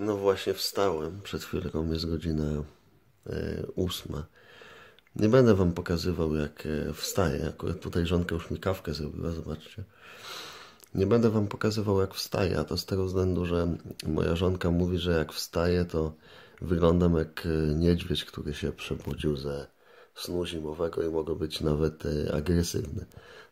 No właśnie wstałem. Przed chwilką jest godzina e, ósma. Nie będę wam pokazywał jak e, wstaję. Akurat tutaj żonka już mi kawkę zrobiła, zobaczcie. Nie będę wam pokazywał jak wstaję, a to z tego względu, że moja żonka mówi, że jak wstaję to wyglądam jak e, niedźwiedź, który się przebudził ze snu zimowego i mogę być nawet e, agresywny.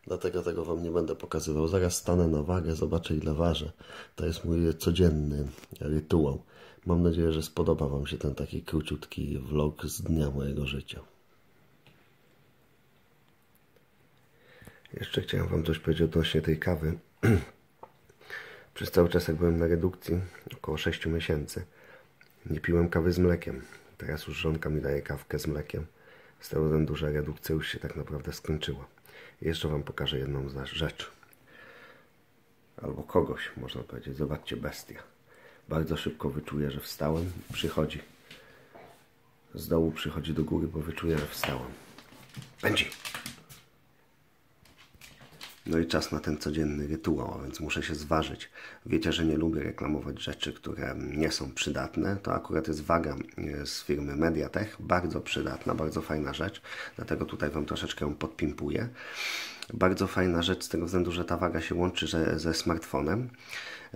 Dlatego tego wam nie będę pokazywał. Zaraz stanę na wagę, zobaczę ile ważę. To jest mój codzienny rytuał. Mam nadzieję, że spodoba wam się ten taki króciutki vlog z dnia mojego życia. Jeszcze chciałem wam coś powiedzieć odnośnie tej kawy. Przez cały czas jak byłem na redukcji, około 6 miesięcy, nie piłem kawy z mlekiem. Teraz już żonka mi daje kawkę z mlekiem. Z tego względu, że redukcja już się tak naprawdę skończyła. Jeszcze Wam pokażę jedną rzecz. Albo kogoś, można powiedzieć. Zobaczcie, bestia. Bardzo szybko wyczuję, że wstałem. Przychodzi. Z dołu przychodzi do góry, bo wyczuję, że wstałem. Będzie. No i czas na ten codzienny rytuał, więc muszę się zważyć. Wiecie, że nie lubię reklamować rzeczy, które nie są przydatne. To akurat jest waga e, z firmy Mediatech. Bardzo przydatna, bardzo fajna rzecz. Dlatego tutaj Wam troszeczkę ją podpimpuję. Bardzo fajna rzecz z tego względu, że ta waga się łączy ze, ze smartfonem.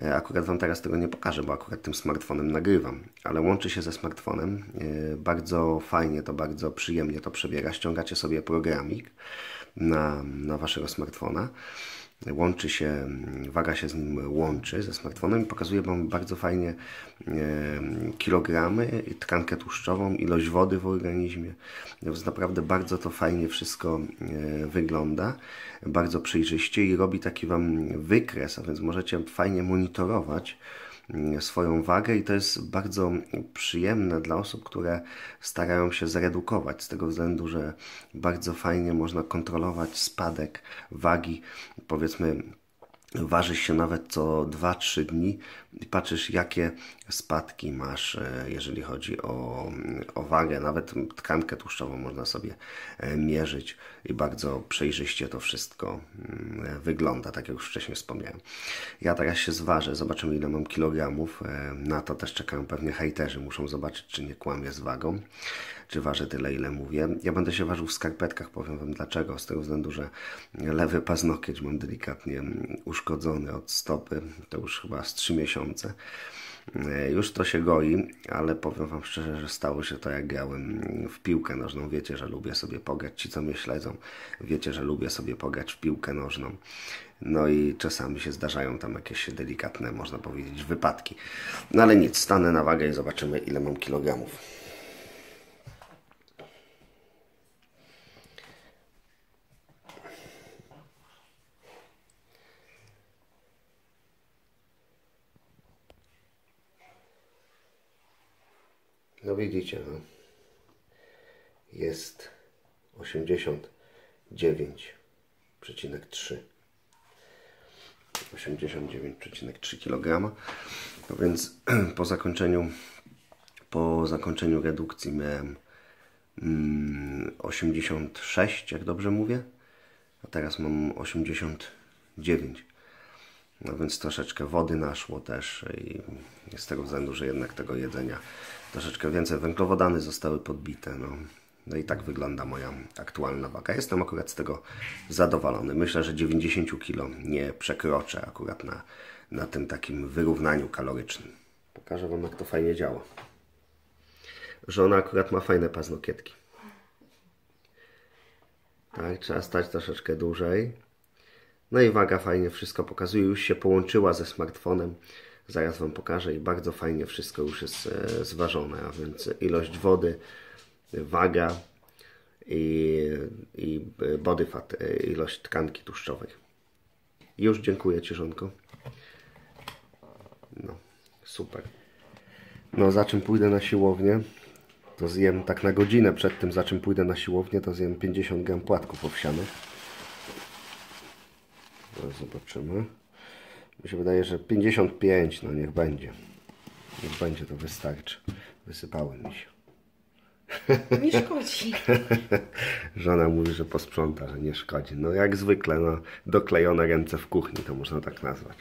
E, akurat Wam teraz tego nie pokażę, bo akurat tym smartfonem nagrywam, ale łączy się ze smartfonem. E, bardzo fajnie to, bardzo przyjemnie to przebiera. Ściągacie sobie programik na, na Waszego smartfona. Łączy się, waga się z nim łączy ze smartfonem i pokazuje Wam bardzo fajnie e, kilogramy, tkankę tłuszczową, ilość wody w organizmie. Więc naprawdę bardzo to fajnie wszystko e, wygląda, bardzo przejrzyście i robi taki Wam wykres, a więc możecie fajnie monitorować swoją wagę i to jest bardzo przyjemne dla osób, które starają się zredukować z tego względu, że bardzo fajnie można kontrolować spadek wagi, powiedzmy ważysz się nawet co 2-3 dni i patrzysz, jakie spadki masz, e, jeżeli chodzi o, o wagę. Nawet tkankę tłuszczową można sobie e, mierzyć i bardzo przejrzyście to wszystko mm, wygląda, tak jak już wcześniej wspomniałem. Ja teraz się zważę, zobaczymy ile mam kilogramów. E, na to też czekają pewnie hejterzy, muszą zobaczyć, czy nie kłamię z wagą czy waży tyle, ile mówię. Ja będę się ważył w skarpetkach, powiem Wam dlaczego. Z tego względu, że lewy paznokieć mam delikatnie uszkodzony od stopy. To już chyba z 3 miesiące. E, już to się goi, ale powiem Wam szczerze, że stało się to jak grałem w piłkę nożną. Wiecie, że lubię sobie pograć. Ci, co mnie śledzą, wiecie, że lubię sobie pograć w piłkę nożną. No i czasami się zdarzają tam jakieś delikatne, można powiedzieć, wypadki. No ale nic, stanę na wagę i zobaczymy, ile mam kilogramów. No widzicie, no. jest 89,3 89,3 kg. No więc po zakończeniu po zakończeniu redukcji miałem 86, mm, jak dobrze mówię, a teraz mam 89. No więc troszeczkę wody naszło też i z tego względu, że jednak tego jedzenia troszeczkę więcej węglowodany zostały podbite. No. no i tak wygląda moja aktualna waga. Jestem akurat z tego zadowolony. Myślę, że 90 kg nie przekroczę akurat na, na tym takim wyrównaniu kalorycznym. Pokażę Wam, jak to fajnie działa. Żona akurat ma fajne paznokietki. Tak, trzeba stać troszeczkę dłużej. No i waga fajnie wszystko pokazuje. Już się połączyła ze smartfonem. Zaraz Wam pokażę i bardzo fajnie wszystko już jest e, zważone, a więc ilość wody, waga i, i body fat, e, ilość tkanki tłuszczowej. Już dziękuję Ci, żonko. No, super. No, za czym pójdę na siłownię, to zjem tak na godzinę przed tym, za czym pójdę na siłownię, to zjem 50 gram płatków owsianych. Zobaczymy. Mi się wydaje, że 55, no niech będzie. Niech będzie, to wystarczy. Wysypały mi się. Nie szkodzi. Żona mówi, że posprząta, że nie szkodzi. No jak zwykle, no, doklejone ręce w kuchni, to można tak nazwać.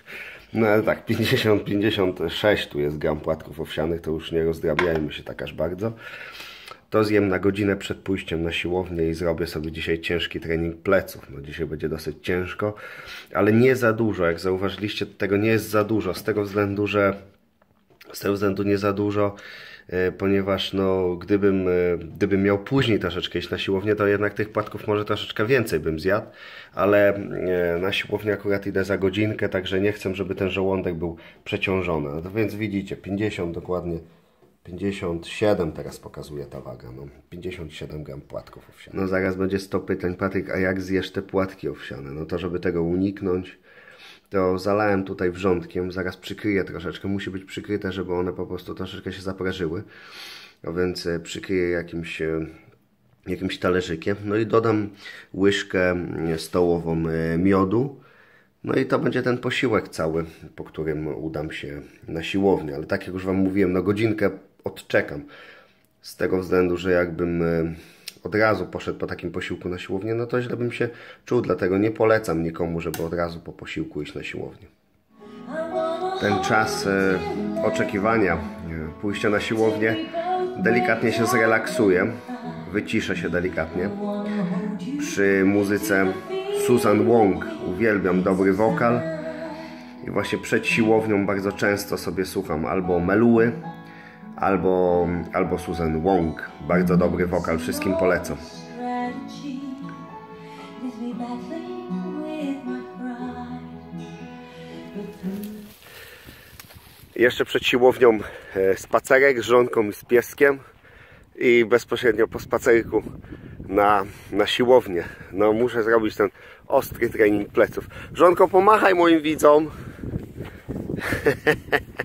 No ale tak, 50-56 tu jest gram płatków owsianych, to już nie rozdrabiajmy się tak aż bardzo. To zjem na godzinę przed pójściem na siłownię i zrobię sobie dzisiaj ciężki trening pleców. No dzisiaj będzie dosyć ciężko, ale nie za dużo. Jak zauważyliście, tego nie jest za dużo, z tego względu, że z tego względu nie za dużo, e, ponieważ no, gdybym, e, gdybym miał później troszeczkę iść na siłownię, to jednak tych płatków może troszeczkę więcej bym zjadł, ale e, na siłownię akurat idę za godzinkę, także nie chcę, żeby ten żołądek był przeciążony. No więc widzicie, 50 dokładnie 57 teraz pokazuje ta waga, no. 57 gram płatków owsianych. No zaraz będzie 100 pytań, Patryk, a jak zjesz te płatki owsiane? No to żeby tego uniknąć, to zalałem tutaj wrzątkiem, zaraz przykryję troszeczkę, musi być przykryte, żeby one po prostu troszeczkę się zaprażyły, no więc e, przykryję jakimś e, jakimś talerzykiem, no i dodam łyżkę e, stołową miodu, no i to będzie ten posiłek cały, po którym udam się na siłownię, ale tak jak już Wam mówiłem, no godzinkę odczekam. Z tego względu, że jakbym e, od razu poszedł po takim posiłku na siłownię, no to źle bym się czuł, dlatego nie polecam nikomu, żeby od razu po posiłku iść na siłownię. Ten czas e, oczekiwania, e, pójścia na siłownię, delikatnie się zrelaksuję, wyciszę się delikatnie. Przy muzyce Susan Wong uwielbiam dobry wokal i właśnie przed siłownią bardzo często sobie słucham albo Meluły, albo, albo Susan Wong. Bardzo dobry wokal, wszystkim polecam. Jeszcze przed siłownią e, spacerek z żonką i z pieskiem i bezpośrednio po spacerku na, na siłownię. No muszę zrobić ten ostry trening pleców. Żonko pomachaj moim widzom.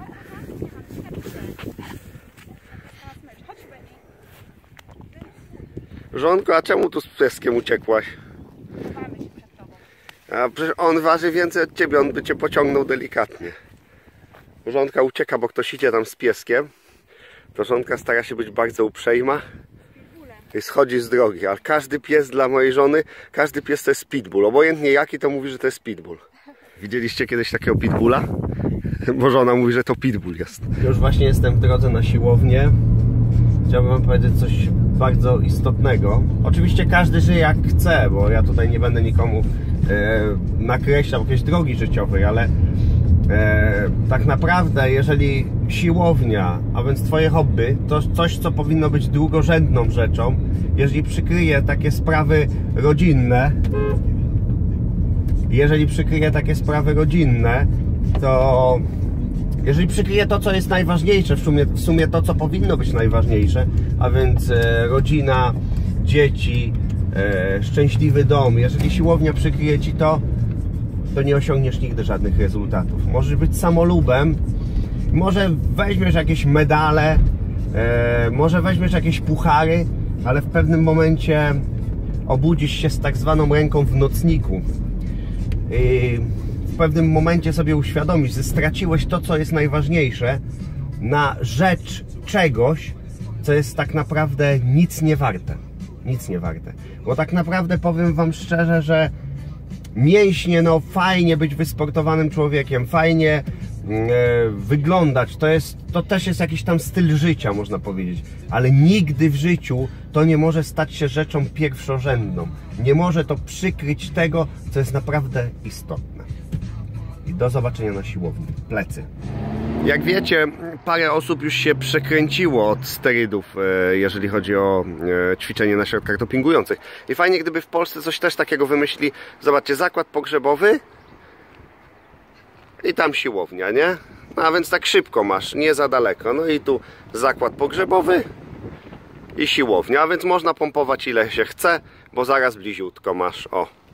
Żonko, a czemu tu z pieskiem uciekłaś? A przecież on waży więcej od ciebie, on by cię pociągnął delikatnie. Żonka ucieka, bo ktoś idzie tam z pieskiem. To żonka stara się być bardzo uprzejma i schodzi z drogi. Ale każdy pies dla mojej żony, każdy pies to jest pitbull. Obojętnie jaki, to mówi, że to jest pitbull. Widzieliście kiedyś takiego pitbulla? Bo żona mówi, że to pitbull jest. Już właśnie jestem w drodze na siłownię. Chciałbym wam powiedzieć coś bardzo istotnego. Oczywiście każdy żyje jak chce, bo ja tutaj nie będę nikomu e, nakreślał jakiejś drogi życiowej, ale e, tak naprawdę jeżeli siłownia, a więc twoje hobby, to coś, co powinno być drugorzędną rzeczą, jeżeli przykryje takie sprawy rodzinne, jeżeli przykryje takie sprawy rodzinne, to jeżeli przykryje to, co jest najważniejsze, w sumie, w sumie to, co powinno być najważniejsze, a więc e, rodzina, dzieci, e, szczęśliwy dom, jeżeli siłownia przykryje Ci to, to nie osiągniesz nigdy żadnych rezultatów. Możesz być samolubem, może weźmiesz jakieś medale, e, może weźmiesz jakieś puchary, ale w pewnym momencie obudzisz się z tak zwaną ręką w nocniku. I w pewnym momencie sobie uświadomić, że straciłeś to, co jest najważniejsze, na rzecz czegoś, co jest tak naprawdę nic nie warte. Nic nie warte. Bo tak naprawdę powiem Wam szczerze, że mięśnie, no fajnie być wysportowanym człowiekiem, fajnie mm, e, wyglądać, to, jest, to też jest jakiś tam styl życia, można powiedzieć, ale nigdy w życiu to nie może stać się rzeczą pierwszorzędną. Nie może to przykryć tego, co jest naprawdę istotne do zobaczenia na siłowni. Plecy. Jak wiecie, parę osób już się przekręciło od sterydów, e, jeżeli chodzi o e, ćwiczenie na środkach dopingujących. I fajnie, gdyby w Polsce coś też takiego wymyślili. Zobaczcie, zakład pogrzebowy i tam siłownia, nie? No a więc tak szybko masz, nie za daleko. No i tu zakład pogrzebowy i siłownia, a więc można pompować ile się chce, bo zaraz bliziutko masz, o.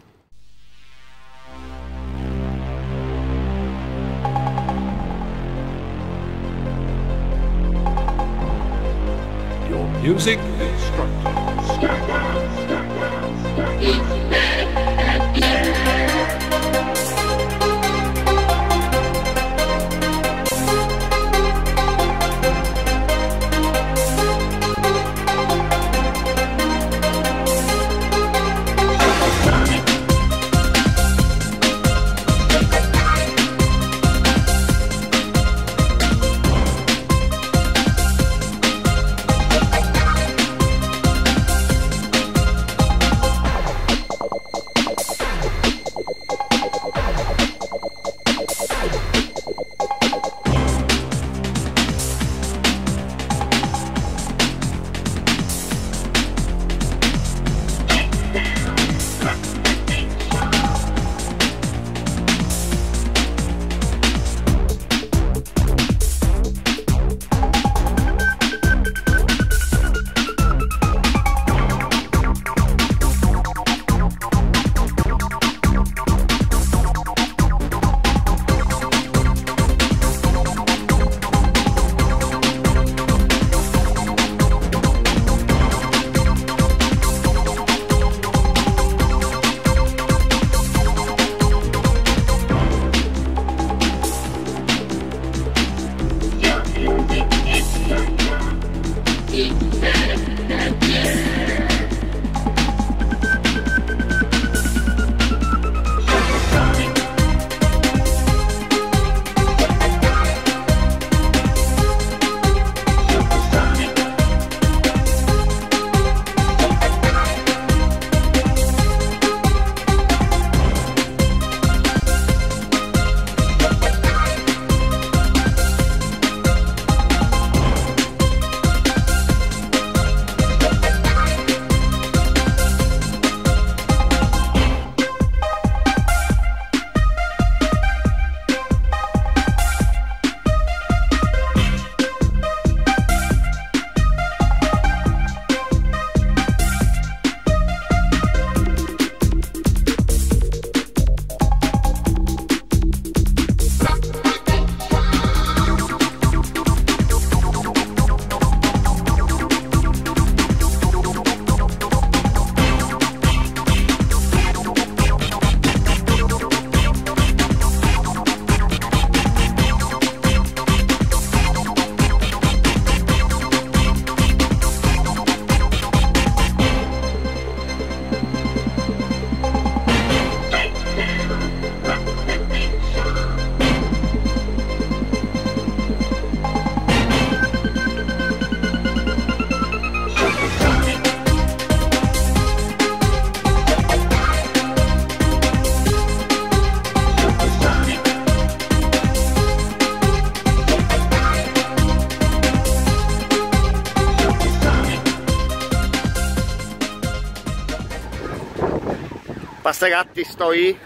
Music instructor. Passeratti stoi.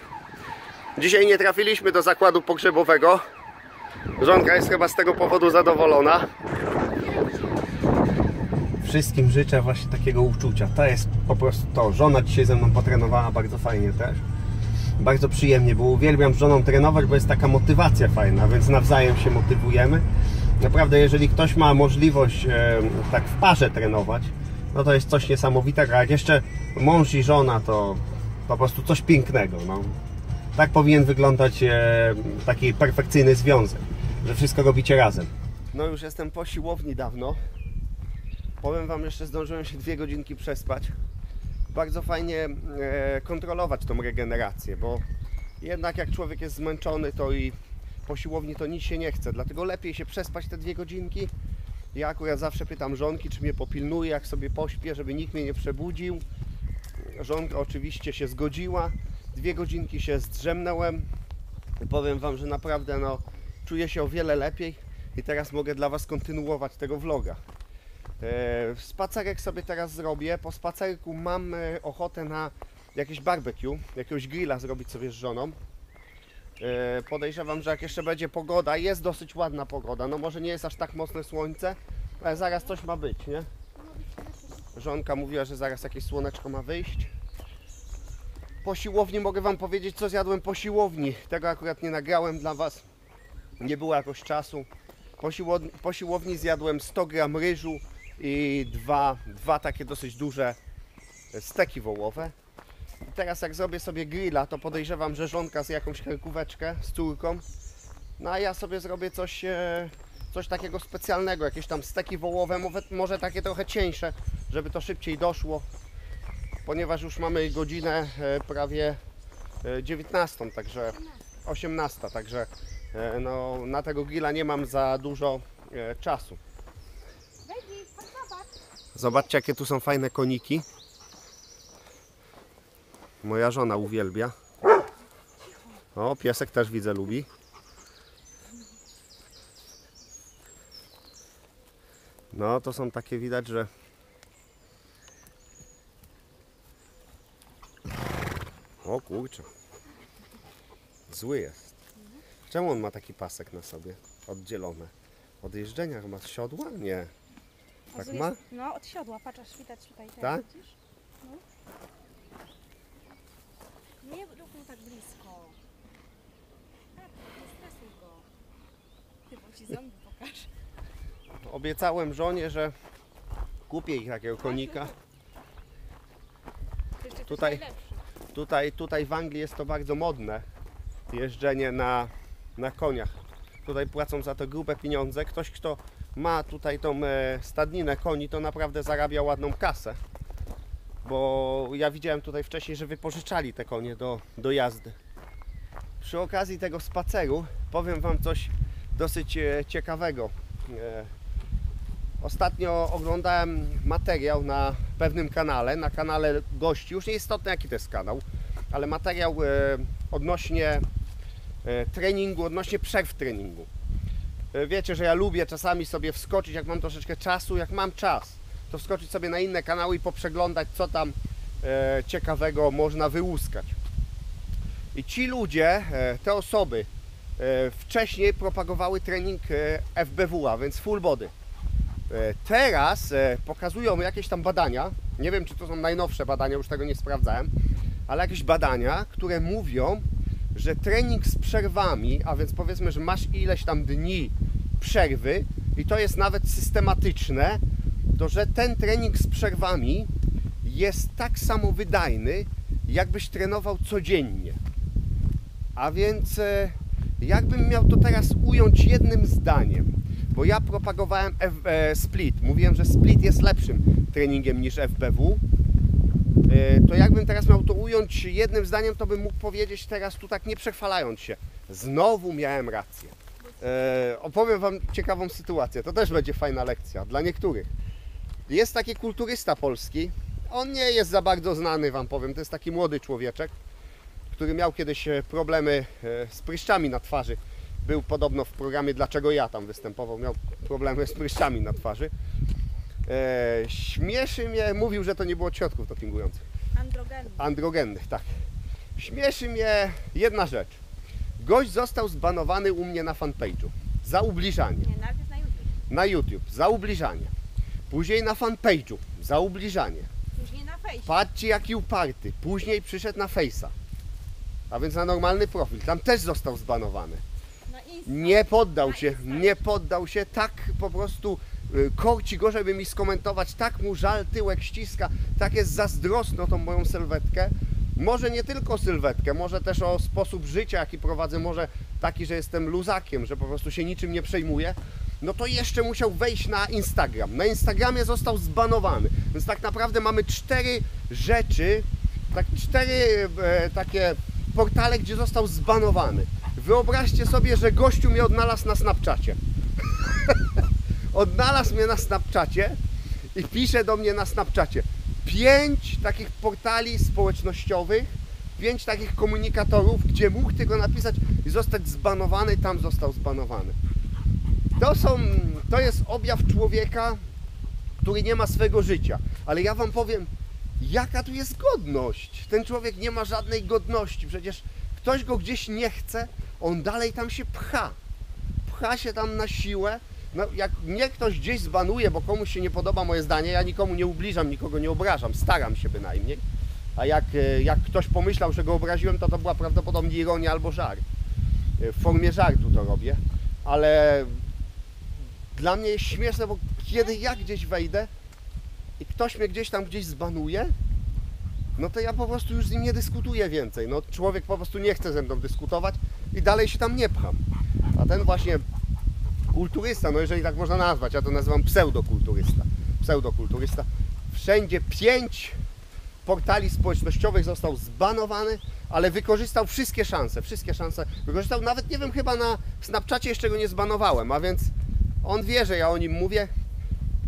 Dzisiaj nie trafiliśmy do zakładu pogrzebowego. Żonka jest chyba z tego powodu zadowolona. Wszystkim życzę właśnie takiego uczucia. To jest po prostu to. Żona dzisiaj ze mną potrenowała bardzo fajnie też. Bardzo przyjemnie, bo uwielbiam z żoną trenować, bo jest taka motywacja fajna, więc nawzajem się motywujemy. Naprawdę, jeżeli ktoś ma możliwość e, tak w parze trenować, no to jest coś niesamowitego. A jak jeszcze mąż i żona, to po prostu coś pięknego. No. Tak powinien wyglądać e, taki perfekcyjny związek, że wszystko robicie razem. No już jestem po siłowni dawno. Powiem Wam, jeszcze zdążyłem się dwie godzinki przespać. Bardzo fajnie e, kontrolować tą regenerację, bo jednak jak człowiek jest zmęczony, to i po siłowni to nic się nie chce. Dlatego lepiej się przespać te dwie godzinki. Ja akurat zawsze pytam żonki, czy mnie popilnuje, jak sobie pośpię, żeby nikt mnie nie przebudził. Żonka oczywiście się zgodziła. Dwie godzinki się zdrzemnąłem. Powiem Wam, że naprawdę no, czuję się o wiele lepiej i teraz mogę dla Was kontynuować tego vloga. E, Spacerek sobie teraz zrobię. Po spacerku mam e, ochotę na jakieś barbecue, jakiegoś grilla zrobić sobie z żoną. E, Podejrzewam, że jak jeszcze będzie pogoda, jest dosyć ładna pogoda. No może nie jest aż tak mocne słońce, ale zaraz coś ma być, nie? Żonka mówiła, że zaraz jakieś słoneczko ma wyjść. Po siłowni mogę Wam powiedzieć, co zjadłem po siłowni. Tego akurat nie nagrałem dla Was. Nie było jakoś czasu. Po, siłowni, po siłowni zjadłem 100 gram ryżu i dwa, dwa takie dosyć duże steki wołowe. I teraz jak zrobię sobie grilla, to podejrzewam, że żonka z jakąś karkóweczkę z córką. No a ja sobie zrobię coś, e, coś takiego specjalnego, jakieś tam steki wołowe, może takie trochę cieńsze, żeby to szybciej doszło. Ponieważ już mamy godzinę e, prawie e, 19, także 18, także e, no, na tego grilla nie mam za dużo e, czasu. Zobaczcie jakie tu są fajne koniki. Moja żona uwielbia. O, piesek też widzę lubi. No, to są takie widać, że kurczę. Zły jest. Czemu on ma taki pasek na sobie? Oddzielony. Od jeżdżenia ma siodła? Nie. Tak ma? jest- No, od siodła, patrz, aż widać tutaj. ten, Tak? Widzisz? No. Nie rób mu tak blisko. Tak, nie stresuj go. Ty, bo ci ząb pokaż. Obiecałem żonie, że kupię ich takiego konika. To jeszcze Tutaj- ktoś najlepszy. Tutaj, tutaj w Anglii jest to bardzo modne. Jeżdżenie na, na koniach. Tutaj płacą za to grube pieniądze. Ktoś, kto ma tutaj tą e, stadninę koni, to naprawdę zarabia ładną kasę. Bo ja widziałem tutaj wcześniej, że wypożyczali te konie do, do jazdy. Przy okazji tego spaceru powiem Wam coś dosyć e, ciekawego. E, Ostatnio oglądałem materiał na pewnym kanale, na kanale gości, już nieistotne jaki to jest kanał, ale materiał e, odnośnie e, treningu, odnośnie przerw treningu. E, wiecie, że ja lubię czasami sobie wskoczyć, jak mam troszeczkę czasu, jak mam czas, to wskoczyć sobie na inne kanały i poprzeglądać, co tam ciekawego można wyłuskać. I ci ludzie, te osoby, wcześniej propagowały trening FBW, a więc full body. E, Teraz e, pokazują jakieś tam badania, nie wiem czy to są najnowsze badania, już tego nie sprawdzałem, ale jakieś badania, które mówią, że trening z przerwami, a więc powiedzmy, że masz ileś tam dni przerwy i to jest nawet systematyczne, to że ten trening z przerwami jest tak samo wydajny, jakbyś trenował codziennie. A więc e, jakbym miał to teraz ująć jednym zdaniem, bo ja propagowałem F, e, split, mówiłem, że split jest lepszym treningiem niż FBW, e, to jakbym teraz miał to ująć jednym zdaniem, to bym mógł powiedzieć teraz tu tak nie przechwalając się. Znowu miałem rację. E, opowiem Wam ciekawą sytuację, to też będzie fajna lekcja dla niektórych. Jest taki kulturysta polski, on nie jest za bardzo znany Wam powiem, to jest taki młody człowieczek, który miał kiedyś e, problemy e, z pryszczami na twarzy. Był podobno w programie Dlaczego ja tam występował, miał problemy z pryszczami na twarzy. E, śmieszy mnie, mówił, że to nie było od środków dopingujących. Androgenny. Androgennych, tak. Śmieszy mnie jedna rzecz. Gość został zbanowany u mnie na fanpage'u za ubliżanie. Nie, najpierw na YouTube. Na YouTube za ubliżanie. Później na fanpage'u za ubliżanie. Później na fejsie. Patrzcie jaki uparty. Później przyszedł na Face'a. A więc na normalny profil. Tam też został zbanowany. Nie poddał się, nie poddał się. Tak po prostu y, korci go, żeby mi skomentować. Tak mu żal tyłek ściska. Tak jest zazdrosny o tą moją sylwetkę. Może nie tylko sylwetkę, może też o sposób życia, jaki prowadzę. Może taki, że jestem luzakiem, że po prostu się niczym nie przejmuję. No to jeszcze musiał wejść na Instagram. Na Instagramie został zbanowany. Więc tak naprawdę mamy cztery rzeczy, tak cztery e, takie portale, gdzie został zbanowany. Wyobraźcie sobie, że gościu mnie odnalazł na Snapchacie. odnalazł mnie na Snapchacie i pisze do mnie na Snapchacie. Pięć takich portali społecznościowych, pięć takich komunikatorów, gdzie mógł tylko napisać i zostać zbanowany, tam został zbanowany. To są, to jest objaw człowieka, który nie ma swego życia. Ale ja wam powiem, jaka tu jest godność. Ten człowiek nie ma żadnej godności. Przecież ktoś go gdzieś nie chce, on dalej tam się pcha. Pcha się tam na siłę. No, jak mnie ktoś gdzieś zbanuje, bo komuś się nie podoba moje zdanie, ja nikomu nie ubliżam, nikogo nie obrażam, staram się bynajmniej. A jak, e, jak ktoś pomyślał, że go obraziłem, to to była prawdopodobnie ironia albo żart. E, W formie żartu to robię, ale dla mnie jest śmieszne, bo kiedy ja gdzieś wejdę i ktoś mnie gdzieś tam gdzieś zbanuje, no to ja po prostu już z nim nie dyskutuję więcej. No człowiek po prostu nie chce ze mną dyskutować i dalej się tam nie pcham. A ten właśnie kulturysta, no jeżeli tak można nazwać, ja to nazywam pseudokulturysta. Pseudokulturysta. Wszędzie pięć portali społecznościowych został zbanowany, ale wykorzystał wszystkie szanse, wszystkie szanse. Wykorzystał nawet, nie wiem, chyba na Snapchacie jeszcze go nie zbanowałem, a więc on wie, że ja o nim mówię.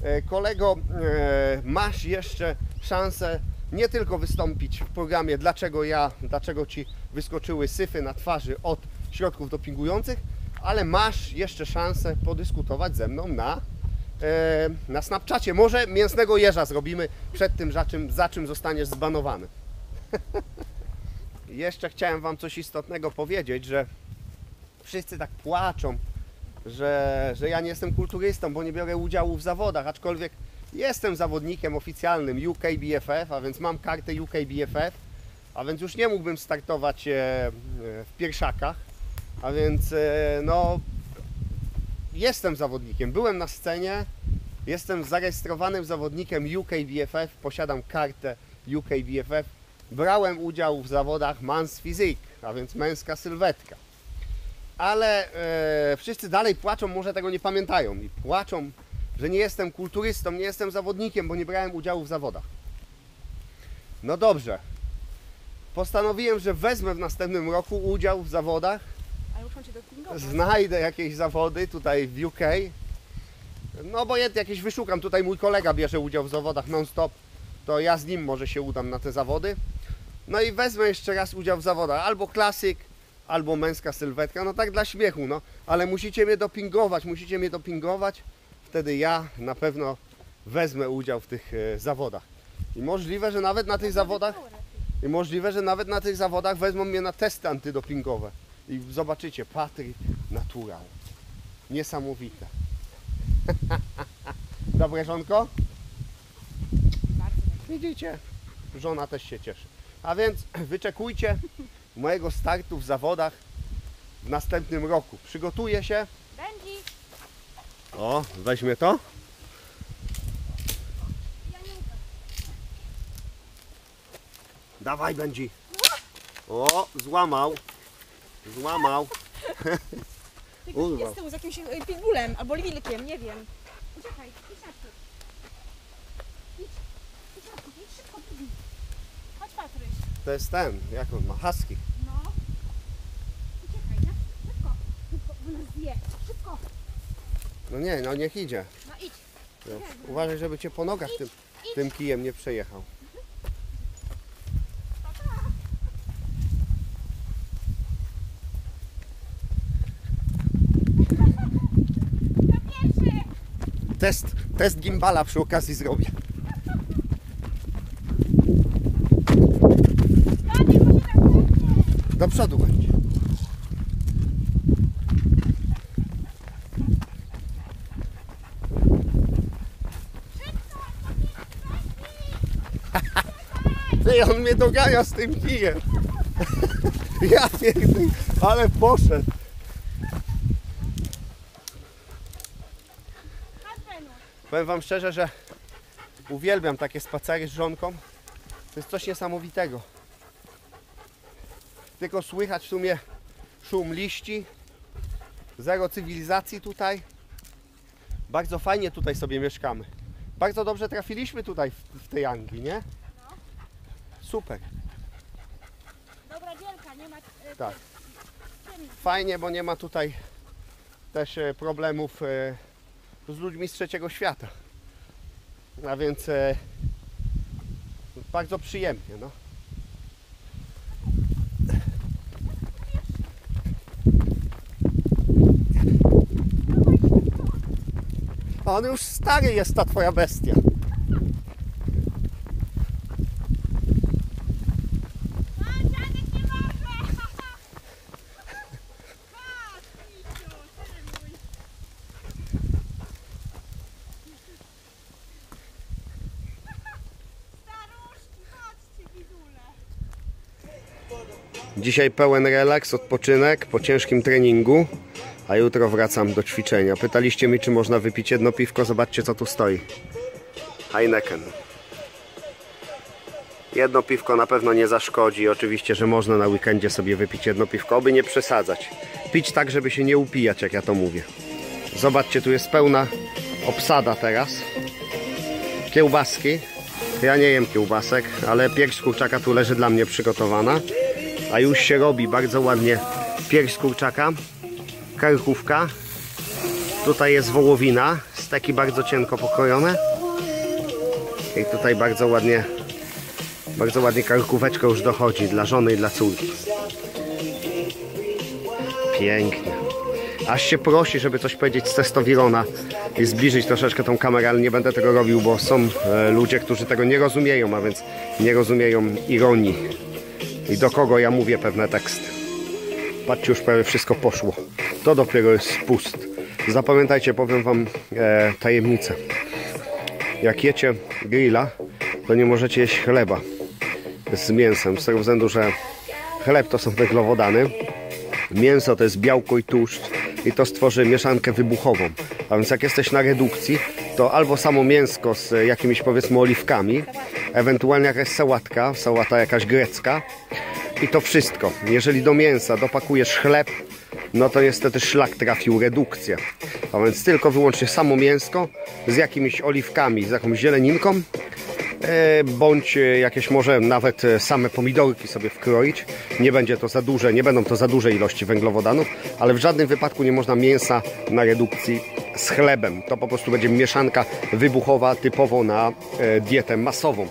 E, Kolego, e, masz jeszcze szansę nie tylko wystąpić w programie Dlaczego ja, dlaczego ci wyskoczyły syfy na twarzy od środków dopingujących, ale masz jeszcze szansę podyskutować ze mną na, e, na Snapchacie. Może mięsnego jeża zrobimy przed tym, za czym, za czym zostaniesz zbanowany. jeszcze chciałem Wam coś istotnego powiedzieć, że wszyscy tak płaczą, że, że ja nie jestem kulturystą, bo nie biorę udziału w zawodach, aczkolwiek jestem zawodnikiem oficjalnym UKBFF, a więc mam kartę UKBFF, a więc już nie mógłbym startować e, e, w pierwszakach, a więc e, no jestem zawodnikiem, byłem na scenie, jestem zarejestrowanym zawodnikiem UKBFF, posiadam kartę UKBFF, brałem udział w zawodach Mans Physique, a więc męska sylwetka. Ale e, wszyscy dalej płaczą, może tego nie pamiętają. I płaczą, że nie jestem kulturystą, nie jestem zawodnikiem, bo nie brałem udziału w zawodach. No dobrze. Postanowiłem, że wezmę w następnym roku udział w zawodach. Ale muszą cię dopingować. Znajdę jakieś zawody tutaj w UK. No obojętnie jakieś wyszukam. Tutaj mój kolega bierze udział w zawodach non-stop. To ja z nim może się udam na te zawody. No i wezmę jeszcze raz udział w zawodach. Albo klasyk, albo męska sylwetka. No tak dla śmiechu, no. Ale musicie mnie dopingować, musicie mnie dopingować. Wtedy ja na pewno wezmę udział w tych e, zawodach. I możliwe, że nawet na tych zawodach i możliwe, że nawet na tych zawodach wezmą mnie na testy antydopingowe. I zobaczycie, Patryk Natural. Niesamowite. Dobre żonko? Widzicie, żona też się cieszy. A więc wyczekujcie mojego startu w zawodach w następnym roku. Przygotuję się. Benji! O, weźmie to. Dawaj, będzie. O, złamał. Złamał. Urwał. jest z tyłu z jakimś y, pitbullem albo wilkiem, nie wiem. Uciekaj, idź na tył. Idź. Idź na idź szybko. Chodź Patryś. To jest ten, jak on ma, husky. No. Uciekaj, na szybko. Szybko, bo nas zje. Szybko. No nie, no niech idzie. No idź. No, Uważaj, żeby cię po nogach tym, tym kijem nie przejechał. Test, test gimbala przy okazji zrobię. Do przodu będzie. On mnie dogania z tym kijem. Ja pierdolę, ale poszedł. Powiem wam szczerze, że uwielbiam takie spacery z żonką. To jest coś niesamowitego. Tylko słychać w sumie szum liści. Zero cywilizacji tutaj. Bardzo fajnie tutaj sobie mieszkamy. Bardzo dobrze trafiliśmy tutaj w, w tej Anglii, nie? Super. Dobra dzielka, nie ma... e, Tak. Fajnie, bo nie ma tutaj też e, problemów e, z ludźmi z trzeciego świata. A więc e, bardzo przyjemnie, no. A On już stary jest ta twoja bestia. A, dziadek nie może! Patrz, Misiu, ty mój. Staruszki, chodźcie, widule. Dzisiaj pełen relaks, odpoczynek po ciężkim treningu, a jutro wracam do ćwiczenia. Pytaliście mnie, czy można wypić jedno piwko. Zobaczcie, co tu stoi. Heineken. Jedno piwko na pewno nie zaszkodzi. Oczywiście, że można na weekendzie sobie wypić jedno piwko, aby nie przesadzać. Pić tak, żeby się nie upijać, jak ja to mówię. Zobaczcie, tu jest pełna obsada teraz. Kiełbaski. Ja nie jem kiełbasek, ale pierś kurczaka tu leży dla mnie przygotowana. A już się robi bardzo ładnie pierś kurczaka, karkówka. Tutaj jest wołowina, steki bardzo cienko pokrojone. I tutaj bardzo ładnie, bardzo ładnie karkóweczka już dochodzi dla żony i dla córki. Pięknie. Aż się prosi, żeby coś powiedzieć z testowirona i zbliżyć troszeczkę tą kamerę, ale nie będę tego robił, bo są e, ludzie, którzy tego nie rozumieją, a więc nie rozumieją ironii i do kogo ja mówię pewne teksty. Patrzcie, już prawie wszystko poszło. To dopiero jest spust. Zapamiętajcie, powiem wam e, tajemnicę. Jak jecie grilla, to nie możecie jeść chleba z mięsem, z tego względu, że chleb to są węglowodany, mięso to jest białko i tłuszcz i to stworzy mieszankę wybuchową. A więc jak jesteś na redukcji, to albo samo mięsko z jakimiś powiedzmy oliwkami, ewentualnie jakaś sałatka, sałata jakaś grecka i to wszystko. Jeżeli do mięsa dopakujesz chleb, no to niestety szlak trafił redukcję. A więc tylko wyłącznie samo mięsko z jakimiś oliwkami, z jakąś zieleninką E, bądź e, jakieś może nawet e, same pomidorki sobie wkroić. Nie będzie to za duże, nie będą to za duże ilości węglowodanów, ale w żadnym wypadku nie można mięsa na redukcji z chlebem. To po prostu będzie mieszanka wybuchowa typowo na dietę masową.